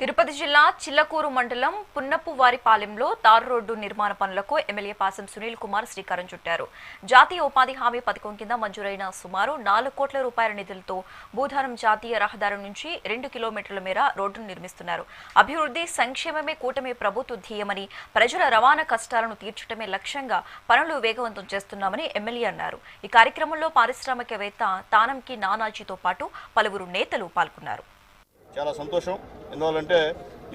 తిరుపతి జిల్లా చిల్లకూరు మండలం పున్నప్పువారిపాలెంలో తారు రోడ్డు నిర్మాణ పనులకు ఎమ్మెల్యే పాసం సునీల్ కుమార్ శ్రీకారం చుట్టారు. జాతీయ ఉపాధి హామీ పథకం కింద మంజూరైన సుమారు నాలుగు కోట్ల రూపాయల నిధులతో భూధారం జాతీయ రహదారి నుంచి రెండు కిలోమీటర్ల మేర రోడ్డును నిర్మిస్తున్నారు. అభివృద్ధి సంక్షేమమే కూటమి ప్రభుత్వ ధ్యేయమని ప్రజల రవాణా కష్టాలను తీర్చడమే లక్ష్యంగా పనులు వేగవంతం చేస్తున్నామని ఎమ్మెల్యే అన్నారు. ఈ కార్యక్రమంలో పారిశ్రామికవేత్త తానంకి నానాజీతో పాటు పలువురు నేతలు పాల్గొన్నారు. చాలా సంతోషం. ఎందువల్లంటే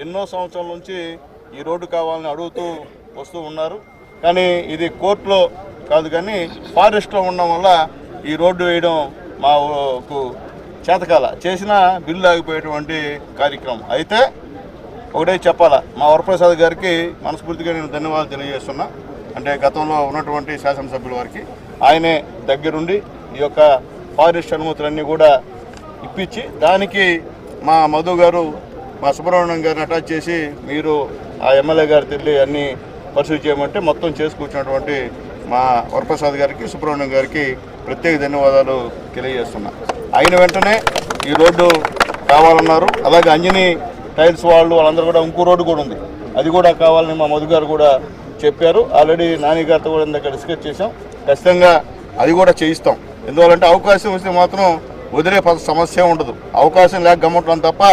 ఎన్నో సంవత్సరాల నుంచి ఈ రోడ్డు కావాలని అడుగుతూ వస్తూ ఉన్నారు. కానీ ఇది కోర్టులో కాదు కానీ ఫారెస్ట్లో ఉండడం వల్ల ఈ రోడ్డు వేయడం మాకు చేతకాల. చేసిన బిల్లు ఆగిపోయేటువంటి కార్యక్రమం. అయితే ఒకటే చెప్పాలా మా వరప్రసాద్ గారికి మనస్ఫూర్తిగా నేను ధన్యవాదాలు తెలియజేస్తున్నా. అంటే గతంలో ఉన్నటువంటి శాసనసభ్యుల వారికి ఆయనే దగ్గరుండి ఈ యొక్క ఫారెస్ట్ అనుమతులన్నీ కూడా ఇప్పించి దానికి మా మధు గారు మా సుబ్రహ్మణ్యం గారిని అటాచ్ చేసి మీరు ఆ ఎమ్మెల్యే గారు తిరిగి అన్నీ పరిశీలి చేయమంటే మొత్తం చేసుకొచ్చినటువంటి మా వరప్రసాద్ గారికి సుబ్రహ్మణ్యం గారికి ప్రత్యేక ధన్యవాదాలు తెలియజేస్తున్నా. అయిన వెంటనే ఈ రోడ్డు కావాలన్నారు. అలాగే అంజనీ టైల్స్ వాళ్ళు వాళ్ళందరూ కూడా ఇంకో రోడ్డు కూడా ఉంది. అది కూడా కావాలని మా మధు గారు కూడా చెప్పారు. ఆల్రెడీ నాని గారితో కూడా ఇందాక డిస్కస్ చేసాం ఖచ్చితంగా అది కూడా చేయిస్తాం. ఎందువల్లంటే అవకాశం వస్తే మాత్రం వదిలే సమస్య ఉండదు. అవకాశం లేక గమ్మటం తప్ప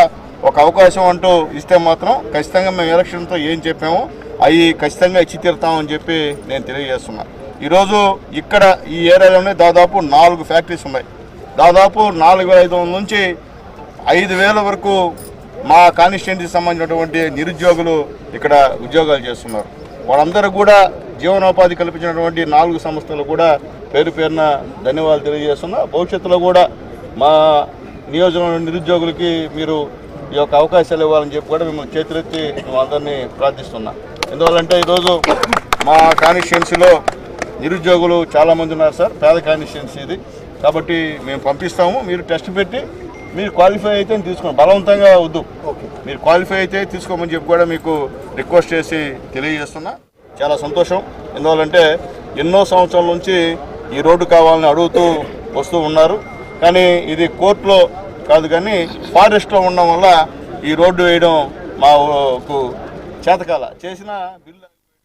ఒక అవకాశం అంటూ ఇస్తే మాత్రం ఖచ్చితంగా మేము ఎలక్షన్తో ఏం చెప్పామో అవి ఖచ్చితంగా ఇచ్చి తీరుతామని చెప్పి నేను తెలియజేస్తున్నా. ఈరోజు ఇక్కడ ఈ ఏరియాలోనే దాదాపు నాలుగు ఫ్యాక్టరీస్ ఉన్నాయి. దాదాపు నాలుగు వేల ఐదు వందల నుంచి ఐదు వేల వరకు మా కాన్స్టిట్యున్సీకి సంబంధించినటువంటి నిరుద్యోగులు ఇక్కడ ఉద్యోగాలు చేస్తున్నారు. వాళ్ళందరూ కూడా జీవనోపాధి కల్పించినటువంటి నాలుగు సంస్థలు కూడా పేరు పేరున ధన్యవాదాలు తెలియజేస్తున్నా. భవిష్యత్తులో కూడా మా నియోజకవర్గ నిరుద్యోగులకి మీరు ఈ యొక్క అవకాశాలు ఇవ్వాలని చెప్పి కూడా మిమ్మల్ని చేతులెత్తి మేము అందరినీ ప్రార్థిస్తున్నా. ఎందువల్లంటే ఈరోజు మా కాన్స్టిట్యున్సీలో నిరుద్యోగులు చాలామంది ఉన్నారు సార్ పేద కాన్స్టిట్యున్సీ ఇది. కాబట్టి మేము పంపిస్తాము మీరు టెస్ట్ పెట్టి మీరు క్వాలిఫై అయితే తీసుకోండి. బలవంతంగా వద్దు. మీరు క్వాలిఫై అయితే తీసుకోమని చెప్పి కూడా మీకు రిక్వెస్ట్ చేసి తెలియజేస్తున్నా. చాలా సంతోషం. ఎందువల్లంటే ఎన్నో సంవత్సరాల నుంచి ఈ రోడ్డు కావాలని అడుగుతూ వస్తూ ఉన్నారు. కానీ ఇది కోర్టులో కాదు కానీ ఫారెస్ట్లో ఉండడం వల్ల ఈ రోడ్డు వేయడం మాకు చేతకాల. చేసిన బిల్లు